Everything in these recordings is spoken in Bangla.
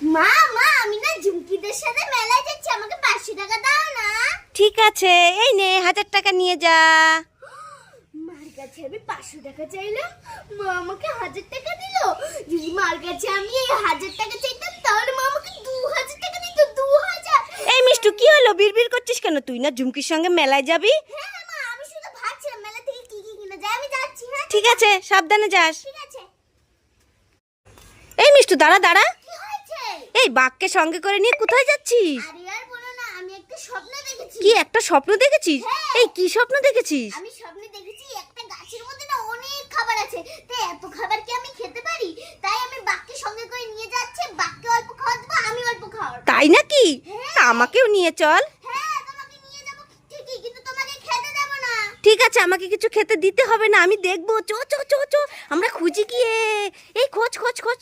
মা মা আমি না ঝুমকিদের সাথে মেলায় যাচ্ছি আমাকে পাঁচশো টাকা দাও না। ঠিক আছে এই নে হাজার টাকা নিয়ে যা। মার কাছে আমি পাঁচশো টাকা চাইলাম মা আমাকে হাজার টাকা দিল। যদি মার কাছে আমি এই হাজার টাকা চাইতাম তাহলে মা আমাকে দু হাজার টাকা দিত দু হাজার। এই মিষ্টু কি হলো? বিড়বিড় করছিস কেন? তুই না ঝুমকির সঙ্গে মেলায় যাবি? হ্যাঁ হ্যাঁ মা আমি শুধু ভাবছিলাম মেলা থেকে কি কি কিনা যায়। আমি যাচ্ছি হ্যাঁ ঠিক আছে সাবধানে যাস। ঠিক আছে। এই মিষ্টু দাঁড়া দাঁড়া। এই বাঘকে সঙ্গে করে নিয়ে কোথায় যাচ্ছিস? কি একটা স্বপ্ন দেখেছিস? হ্যাঁ। এই কি স্বপ্ন দেখেছিস? আমি স্বপ্নে দেখেছি একটা গাছের মধ্যে না অনেক খাবার আছে। তাই এত খাবার কি আমি খেতে পারি? তাই আমি বাঘকে সঙ্গে করে নিয়ে যাচ্ছি বাঘকে অল্প খাওয়া দেবো আমি অল্প খাওয়াবো তাই নাকি? হ্যাঁ। আমাকেও নিয়ে চল। হ্যাঁ ঠিক আছে আমাকে কিছু খেতে দিতে হবে না আমি দেখব। চো চো চো চো আমরা খুঁজি গিয়ে। এই খোঁজ খোঁজ খোঁজ।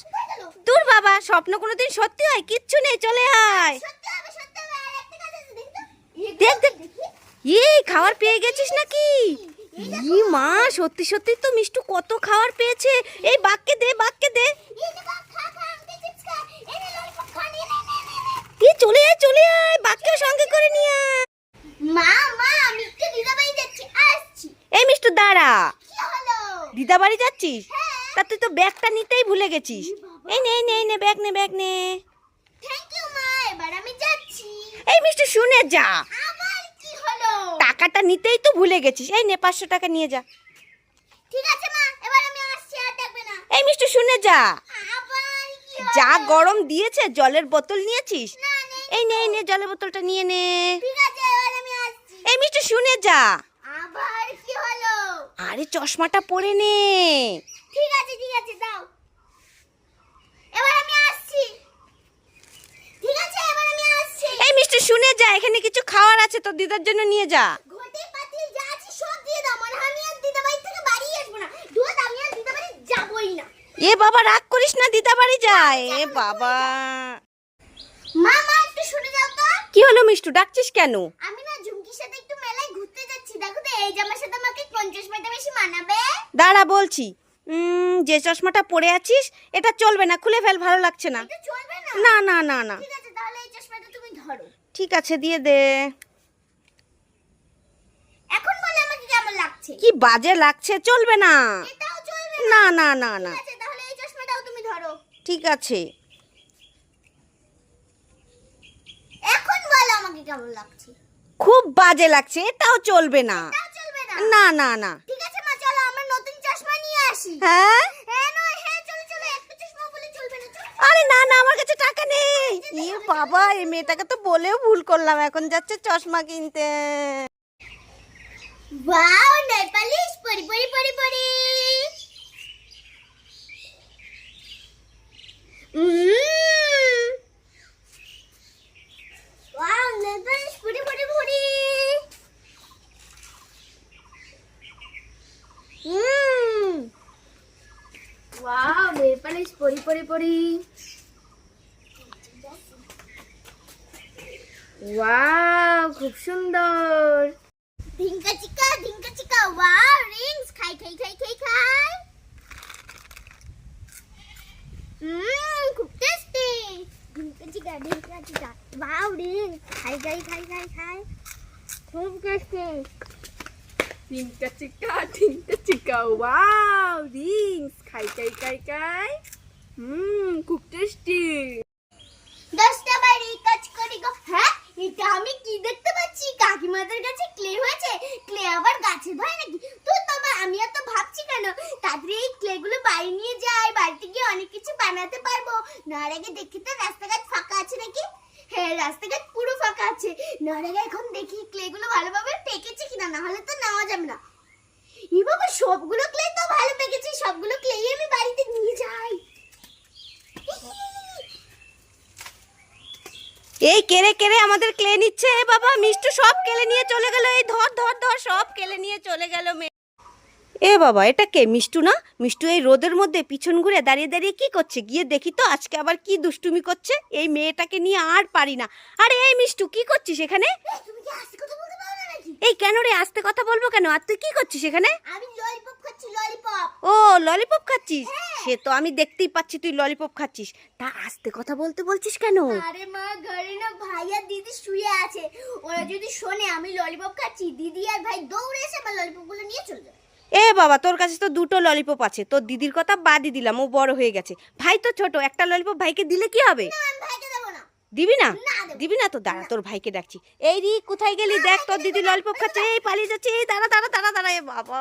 তোর বাবা স্বপ্ন কোনোদিন সত্যি হয় কিচ্ছু নেই চলে আয়। আছে দেখি। এই খাবার পেয়ে গেছিস নাকি? ই মা সত্যি সত্যি তো মিষ্টু কত খাবার পেয়েছে। এই বাঘকে দে বাঘকে দে। এই চলে আয় চলে আয় বাঘকেও সঙ্গে করে নিয়ে আয়। মা মা আমি একটু দিদাবাড়ি যাচ্ছি আসছি। এই মিষ্টু দাঁড়া। কি দিদা বাড়ি যাচ্ছিস? হ্যাঁ। তা তুই তো ব্যাগটা নিতেই ভুলে গেছিস। এই নে এই নে এই নে ব্যাগ নে ব্যাগ নে। থ্যাংক ইউ মা এবার আমি যাচ্ছি। এই মিষ্টু শুনে যা। আবার কি হলো? টাকাটা নিতেই তো ভুলে গেছিস। এই নে পাঁচশো টাকা নিয়ে যা। ঠিক আছে মা এবার আমি আসছি আর দেখবে না। এই মিষ্টু শুনে যা। আবার কি যা গরম দিয়েছে জলের বোতল নিয়েছিস? এই নে এই নে জলের বোতলটা নিয়ে নে। ঠিক আছে এবার আমি আসছি। এই মিষ্টু শুনে যা। আবার কি হলো? আরে চশমাটা পরে নে। ঠিক আছে ঠিক আছে দাও। এবার আমি আসছি। ঠিক আছে এবার আমি আসছি। এই মিষ্টি শুনে যা এখানে কিছু খাওয়ার আছে তো দিদার জন্য নিয়ে যা। ঘটে পাতিল যা আছে সব দিয়ে দাও মনে আমি আর দিদাবাড়ি থেকে বাড়ি আসব না। দুধ আমি আর দিদাবাড়ি যাবোই না। এ বাবা রাগ করিস না দিদা বাড়ি যায় এ বাবা। মা মা একটু শুনে যাও তো। কি হলো মিষ্টু ডাকছিস কেন? আমি না ঝুমকির সাথে একটু মেলায় ঘুরতে যাচ্ছি। দেখো তো এই জামার সাথে আমাকে কোন চশমাটা বেশি মানাবে। দাঁড়া বলছি। যে চশমাটা পরে আছিস এটা চলবে না খুলে ফেল ভালো লাগছে না। না? না না না ঠিক আছে দিয়ে দে। এখন বলে আমাকে কেমন লাগছে? কি বাজে লাগছে চলবে না। না? না না না ঠিক আছে তাহলে এই চশমাটাও তুমি ধরো। ঠিক আছে। এখন বলো আমাকে কেমন লাগছে। খুব বাজে লাগছে এটাও চলবে না? না না না। চলো আরে না না আমার কাছে টাকা নেই। বাবা এই মেয়েটাকে তো বলেও ভুল করলাম। এখন যাচ্ছে চশমা কিনতে। ওয়াও নেপালিশ পরি পরি পরি পরি। ওয়াও নেপালিশ পরি পরি পরি। উম। নেপালিশ পরি পরি পরি। ওয়াও খুব সুন্দর। ধিঙ্কা চিকা ধিঙ্কা চিকা ওয়াও রিংস খাই খাই খাই খাই খাই। হুম খুব টেস্টি ধিঙ্কা চিকা ধিঙ্কা চিকা ওয়াও রিংস খাই খাই খাই খাই খাই। খুব tasty Tinka chika, tinka chika, wow, rings, খাই খাই খাই খাই হুম খুব টেস্টি দশটা বাড়ি কাজ করি গো। হ্যাঁ এটা আমি কি দেখতে পাচ্ছি? কাকিমাদের কাছে ক্লে হয়েছে। ক্লে আবার গাছে ধরে নাকি? তো তবে আমি এত ভাবছি কেন? তাড়াতাড়ি এই ক্লে গুলো বাড়ি নিয়ে যাই বাড়িতে গিয়ে অনেক কিছু বানাতে পারব। নার আগে দেখি তো রাস্তাঘাট ফাঁকা আছে নাকি? হ্যাঁ রাস্তাঘাট পুরো ফাঁকা আছে। নার এখন দেখি ক্লে গুলো ভালোভাবে পেকেছে কিনা না হলে তো নেওয়া যাবে না। এই বাবা, সবগুলো ক্লে তো ভালো পেকেছে, সবগুলো ক্লেই আমি বাড়িতে নিয়ে যাই। এই কেড়ে কেড়ে আমাদের ক্লে নিচ্ছে বাবা, মিষ্টু সব কেলে নিয়ে চলে গেল, এই ধর ধর ধর, সব কেলে নিয়ে চলে গেল মেয়ে এ বাবা এটা কে? মিষ্টু না? মিষ্টু এই রোদের মধ্যে পিছন ঘুরে দাঁড়িয়ে দাঁড়িয়ে কি করছে? গিয়ে দেখি তো আজকে আবার কি দুষ্টুমি করছে? এই মেয়েটাকে নিয়ে আর পারি না। আরে এই মিষ্টু কি করছিস এখানে? এই কেন রে আস্তে কথা বলব কেন? আর তুই কি করছিস এখানে? আমি ললিপপ খাচ্ছি ললিপপ ও ললিপপ খাচ্ছিস? সে তো আমি দেখতেই পাচ্ছি তুই ললিপপ খাচ্ছিস। তা আস্তে কথা বলতে বলছিস কেন? আরে মা ঘরে না ভাই আর দিদি শুয়ে আছে। ওরা যদি শোনে আমি ললিপপ খাচ্ছি দিদি আর ভাই দৌড়ে এসে আমার ললিপপগুলো নিয়ে চলে যাবে। এ বাবা তোর কাছে তো দুটো ললিপপ আছে। তোর দিদির কথা বাদই দিলাম ও বড় হয়ে গেছে। ভাই তো ছোট একটা ললিপপ ভাইকে দিলে কি হবে? দেবো না। দিবি না? না দিবি। না তো? দাঁড়া তোর ভাইকে ডাকছি এই রি কোথায় গেলি? দেখ তোর দিদি ললিপপ খাচ্ছে এই পালিয়ে যাচ্ছে এই দাঁড়া দাঁড়া দাঁড়া দাঁড়া এ বাবা।